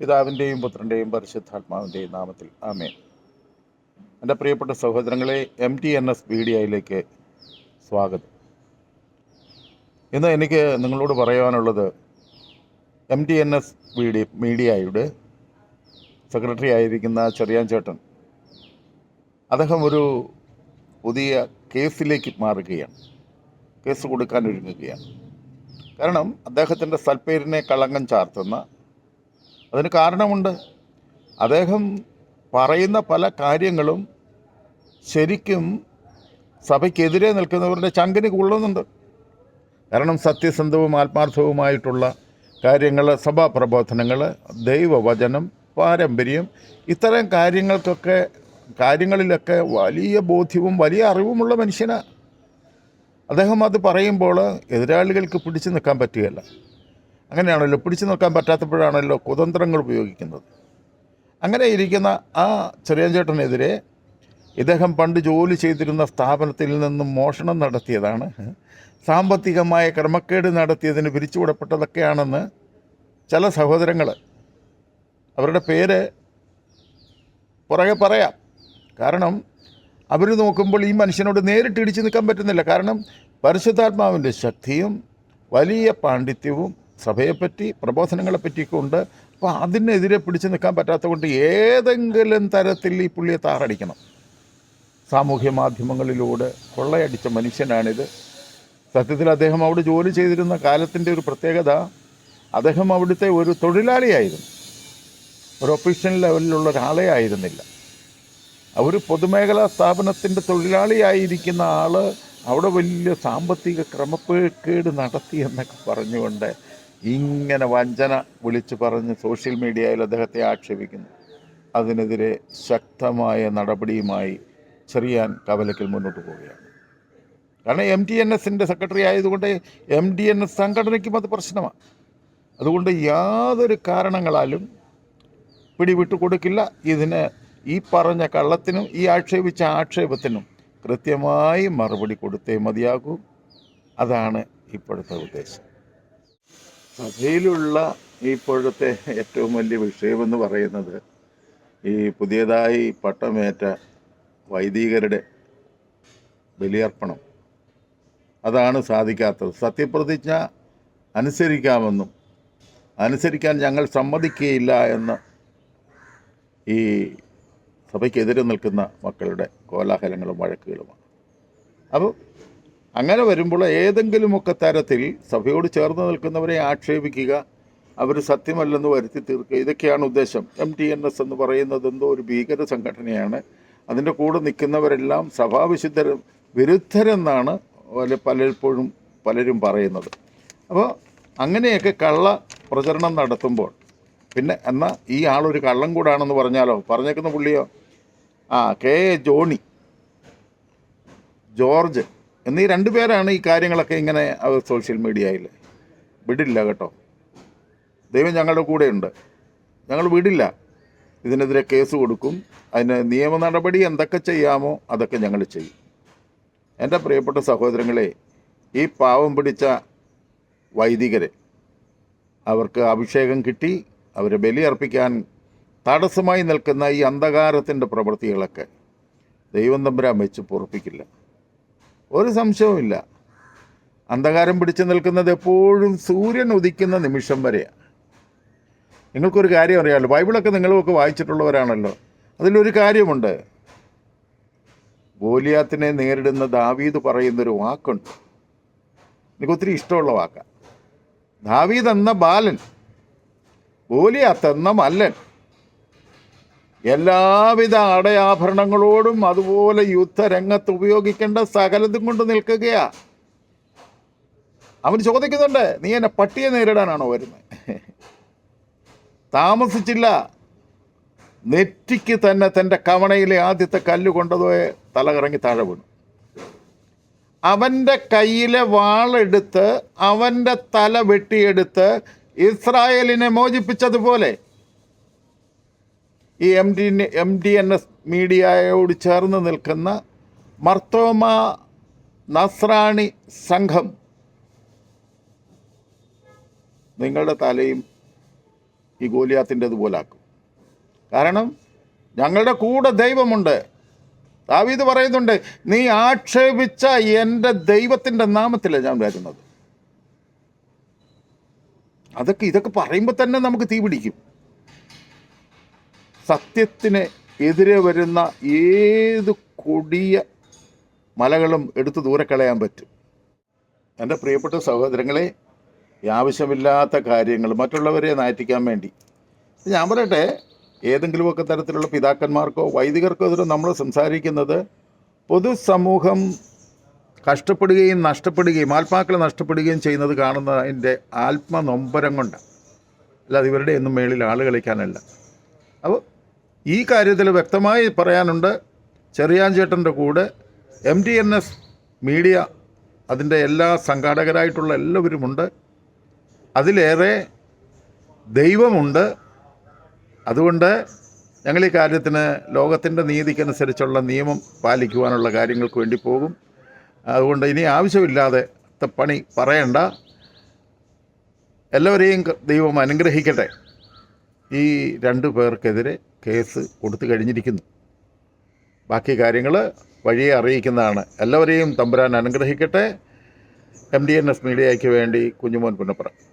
പിതാവിന്റെയും പുത്രന്റെയും പരിശുദ്ധാത്മാവിന്റെയും നാമത്തിൽ. ആമേൻ. എന്റെ പ്രിയപ്പെട്ട സഹോദരങ്ങളെ എം ടി എൻ എസ് മീഡിയയിലേക്ക് സ്വാഗതം. ഇന്ന് എനിക്ക് നിങ്ങളോട് പറയാനുള്ളത് M T N S media മീഡിയയുടെ സെക്രട്ടറി ആയിരിക്കുന്ന ചെറിയാൻ ചേട്ടൻ അദ്ദേഹം ഒരു പുതിയ കേസിലേക്ക് മാറുകയാണ്. കേസ് കൊടുക്കാൻ ഒരുങ്ങുകയാണ്. കാരണം അദ്ദേഹത്തിന്റെ സൽപ്പേരിനെ കളങ്കം ചാർത്തുന്ന അതിന് കാരണമുണ്ട്. അദ്ദേഹം പറയുന്ന പല കാര്യങ്ങളും ശരിക്കും സഭയ്ക്കെതിരെ നിൽക്കുന്നവരുടെ ചങ്കിന് കൊള്ളുന്നുണ്ട്. കാരണം സത്യസന്ധവും ആത്മാർത്ഥവുമായിട്ടുള്ള കാര്യങ്ങൾ സഭാ പ്രബോധനങ്ങൾ ദൈവവചനം പാരമ്പര്യം ഇത്തരം കാര്യങ്ങൾക്കൊക്കെ കാര്യങ്ങളിലൊക്കെ വലിയ ബോധ്യവും വലിയ അറിവുമുള്ള മനുഷ്യനാണ് അദ്ദേഹം അത് പറയുമ്പോൾ എതിരാളികൾക്ക് പിടിച്ചു നിൽക്കാൻ പറ്റുകയില്ല. അങ്ങനെയാണല്ലോ പിടിച്ചു നിൽക്കാൻ പറ്റാത്തപ്പോഴാണല്ലോ കുതന്ത്രങ്ങൾ ഉപയോഗിക്കുന്നത്. അങ്ങനെ ഇരിക്കുന്ന ആ ചെറിയഞ്ചേട്ടനെതിരെ ഇദ്ദേഹം പണ്ട് ജോലി ചെയ്തിരുന്ന സ്ഥാപനത്തിൽ നിന്നും മോഷണം നടത്തിയതാണ്. സാമ്പത്തികമായ ക്രമക്കേട് നടത്തിയതിന് പിരിച്ചുവിടപ്പെട്ടതൊക്കെയാണെന്ന് ചില സഹോദരങ്ങൾ അവരുടെ പേര് പുറകെ പറയാം. കാരണം അവർ നോക്കുമ്പോൾ ഈ മനുഷ്യനോട് നേരിട്ട് ഇടിച്ചു നിൽക്കാൻ പറ്റുന്നില്ല. കാരണം പരിശുദ്ധാത്മാവിന്റെ ശക്തിയും വലിയ പാണ്ഡിത്യവും സഭയെപ്പറ്റി പ്രബോധനങ്ങളെപ്പറ്റിയൊക്കെ ഉണ്ട് അപ്പോൾ അതിനെതിരെ പിടിച്ചു നിൽക്കാൻ പറ്റാത്ത കൊണ്ട് ഏതെങ്കിലും തരത്തിൽ ഈ പുള്ളിയെ താറടിക്കണം. സാമൂഹ്യ മാധ്യമങ്ങളിലൂടെ കൊള്ളയടിച്ച മനുഷ്യനാണിത്. സത്യത്തിൽ അദ്ദേഹം അവിടെ ജോലി ചെയ്തിരുന്ന കാലത്തിന്റെ ഒരു പ്രത്യേകത അദ്ദേഹം അവിടുത്തെ ഒരു തൊഴിലാളിയായിരുന്നു. ഒരു ഒഫീഷ്യൽ ലെവലിലുള്ള ഒരാളെ ആയിരുന്നില്ല. ഒരു പൊതുമേഖലാ സ്ഥാപനത്തിന്റെ തൊഴിലാളിയായിരിക്കുന്ന ആൾ അവിടെ വലിയ സാമ്പത്തിക ക്രമക്കേട് നടത്തി എന്നൊക്കെ പറഞ്ഞുകൊണ്ട് ഇങ്ങനെ വഞ്ചന വിളിച്ചു പറഞ്ഞ് സോഷ്യൽ മീഡിയയിൽ അദ്ദേഹത്തെ ആക്ഷേപിക്കുന്നു. അതിനെതിരെ ശക്തമായ നടപടിയുമായി ചെറിയാൻ കവലയ്ക്കൽ മുന്നോട്ട് പോവുകയാണ്. കാരണം എം ടി എൻ എസിന്റെ സെക്രട്ടറി ആയതുകൊണ്ട് എം ഡി എൻ എസ് സംഘടനയ്ക്കും അത് പ്രശ്നമാണ് അതുകൊണ്ട് യാതൊരു കാരണങ്ങളാലും പിടിവിട്ടു കൊടുക്കില്ല. ഇതിന് ഈ പറഞ്ഞ കള്ളത്തിനും ഈ ആക്ഷേപിച്ച ആക്ഷേപത്തിനും കൃത്യമായി മറുപടി കൊടുത്തേ മതിയാകൂ. അതാണ് ഇപ്പോഴത്തെ ഉദ്ദേശം. സഭയിലുള്ള ഇപ്പോഴത്തെ ഏറ്റവും വലിയ വിഷയമെന്ന് പറയുന്നത് ഈ പുതിയതായി പട്ടമേറ്റ വൈദികരുടെ ബലിയർപ്പണം. അതാണ് സാധിക്കാത്തത്. സത്യപ്രതിജ്ഞ അനുസരിക്കാമെന്നും അനുസരിക്കാൻ ഞങ്ങൾ സമ്മതിക്കുകയില്ല എന്ന് ഈ സഭയ്ക്കെതിരെ നിൽക്കുന്ന മക്കളുടെ കോലാഹലങ്ങളും വഴക്കുകളുമാണ്. അപ്പോൾ അങ്ങനെ വരുമ്പോൾ ഏതെങ്കിലുമൊക്കെ തരത്തിൽ സഭയോട് ചേർന്ന് നിൽക്കുന്നവരെ ആക്ഷേപിക്കുക അവർ സത്യമല്ലെന്ന് വരുത്തി തീർക്കുക. ഇതൊക്കെയാണ് ഉദ്ദേശം. എം ടി എൻ എസ് എന്ന് പറയുന്നത് എന്തോ ഒരു ഭീകര സംഘടനയാണ്. അതിന്റെ കൂടെ നിൽക്കുന്നവരെല്ലാം സഭാവിശുദ്ധ വിരുദ്ധരെന്നാണ് പലപ്പോഴും പലരും പറയുന്നത്. അപ്പോൾ അങ്ങനെയൊക്കെ കള്ള പ്രചരണം നടത്തുമ്പോൾ പിന്നെ എന്നാൽ ഈ ആളൊരു കള്ളം കൂടാണെന്ന് പറഞ്ഞാലോ? പറഞ്ഞേക്കുന്ന പുള്ളിയോ? ആ കെ. ജോണി. ജോർജ്. എന്നീ രണ്ടു പേരാണ് ഈ കാര്യങ്ങളൊക്കെ ഇങ്ങനെ സോഷ്യൽ മീഡിയയിൽ വിടില്ല കേട്ടോ. ദൈവം ഞങ്ങളുടെ കൂടെയുണ്ട്. ഞങ്ങൾ വിടില്ല. ഇതിനെതിരെ കേസ് കൊടുക്കും. അതിന് നിയമ നടപടി എന്തൊക്കെ ചെയ്യാമോ അതൊക്കെ ഞങ്ങൾ ചെയ്യും. എന്റെ പ്രിയപ്പെട്ട സഹോദരങ്ങളെ ഈ പാവം പിടിച്ച വൈദികരെ അവർക്ക് അഭിഷേകം കിട്ടി. അവരെ ബലിയർപ്പിക്കാൻ തടസ്സമായി നിൽക്കുന്ന ഈ അന്ധകാരത്തിന്റെ പ്രവൃത്തികളൊക്കെ ദൈവം തമ്പുരാൻ വെച്ച് പൊറപ്പിക്കില്ല. ഒരു സംശയവുമില്ല അന്ധകാരം പിടിച്ചു നിൽക്കുന്നത് എപ്പോഴും സൂര്യൻ ഉദിക്കുന്ന നിമിഷം വരെയാണ് നിങ്ങൾക്കൊരു കാര്യം അറിയാമല്ലോ ബൈബിളൊക്കെ നിങ്ങളുമൊക്കെ വായിച്ചിട്ടുള്ളവരാണല്ലോ. അതിലൊരു കാര്യമുണ്ട്. ഗോലിയാത്തിനെ നേരിടുന്ന ദാവീദ് പറയുന്നൊരു വാക്കുണ്ട്. എനിക്ക് ഒത്തിരി ഇഷ്ടമുള്ള വാക്കാണ് ദാവീദ് എന്ന ബാലൻ ഗോലിയാത്ത് എന്ന മല്ലൻ എല്ലാവിധ അടയാഭരണങ്ങളോടും അതുപോലെ യുദ്ധരംഗത്ത് ഉപയോഗിക്കേണ്ട സകലതും കൊണ്ട് നിൽക്കുകയാ. അവൻ ചോദിക്കുന്നുണ്ട് നീ എന്നെ പട്ടിയെ നേരിടാനാണോ വരുന്നത് താമസിച്ചില്ല. നെറ്റിക്ക് തന്നെ തന്റെ കവണയിലെ ആദ്യത്തെ കല്ല് കൊണ്ടതോയെ തലകറങ്ങി താഴെ വീണു. അവന്റെ കയ്യിലെ വാളെടുത്ത് അവന്റെ തല വെട്ടിയെടുത്ത് ഇസ്രായേലിനെ മോചിപ്പിച്ചതുപോലെ ഈ M D M D N S മീഡിയയോട് ചേർന്ന് നിൽക്കുന്ന മർത്തോമ നസ്രാണി സംഘം നിങ്ങളുടെ തലയും ഈ ഗോലിയാത്തിന്റെതുപോലാക്കും കാരണം ഞങ്ങളുടെ കൂടെ ദൈവമുണ്ട്. ദാവീദ് പറയുന്നുണ്ട് നീ ആക്ഷേപിച്ച എന്റെ ദൈവത്തിന്റെ നാമത്തിലാണ് ഞാൻ വരുന്നത്. അതൊക്കെ ഇതൊക്കെ പറയുമ്പോൾ തന്നെ നമുക്ക് തീ പിടിക്കും സത്യത്തിന് എതിരെ വരുന്ന ഏത് കൊടിയ മലകളും എടുത്ത് ദൂരെ കളയാൻ പറ്റും. എന്റെ പ്രിയപ്പെട്ട സഹോദരങ്ങളെ ആവശ്യമില്ലാത്ത കാര്യങ്ങൾ മറ്റുള്ളവരെ നാറ്റിക്കാൻ വേണ്ടി. ഞാൻ പറയട്ടെ ഏതെങ്കിലുമൊക്കെ തരത്തിലുള്ള പിതാക്കന്മാർക്കോ വൈദികർക്കോ എതിരെ നമ്മൾ സംസാരിക്കുന്നത് പൊതുസമൂഹം കഷ്ടപ്പെടുകയും നഷ്ടപ്പെടുകയും ആത്മാക്കൾ നഷ്ടപ്പെടുകയും ചെയ്യുന്നത് കാണുന്ന അതിന്റെ ആത്മനൊമ്പരം കൊണ്ടാണ്. അല്ലാതെ ഇവരുടെ ഒന്നും മേളിൽ ആൾ കളിക്കാനല്ല. അപ്പോൾ ഈ കാര്യത്തിൽ വ്യക്തമായി പറയാനുണ്ട് ചെറിയാഞ്ചേട്ടന്റെ കൂടെ M T N S media അതിന്റെ എല്ലാ സംഘാടകരായിട്ടുള്ള എല്ലാവരുമുണ്ട്. അതിലേറെ ദൈവമുണ്ട്. അതുകൊണ്ട് ഞങ്ങൾ ഈ കാര്യത്തിന് ലോകത്തിന്റെ നീതിക്കനുസരിച്ചുള്ള നിയമം പാലിക്കുവാനുള്ള കാര്യങ്ങൾക്ക് വേണ്ടി പോകും. അതുകൊണ്ട് ഇനി ആവശ്യമില്ലാതെ പണി പറയണ്ട. എല്ലാവരെയും ദൈവം അനുഗ്രഹിക്കട്ടെ. ഈ രണ്ട് പേർക്കെതിരെ കേസ് കൊടുത്തു കഴിഞ്ഞിരിക്കുന്നു. ബാക്കി കാര്യങ്ങൾ വഴിയെ അറിയിക്കുന്നതാണ്. എല്ലാവരെയും തമ്പുരാൻ അനുഗ്രഹിക്കട്ടെ. എം ഡി എൻ എസ് മീഡിയയ്ക്ക് വേണ്ടി കുഞ്ഞുമോൻ പുന്നപ്പുറം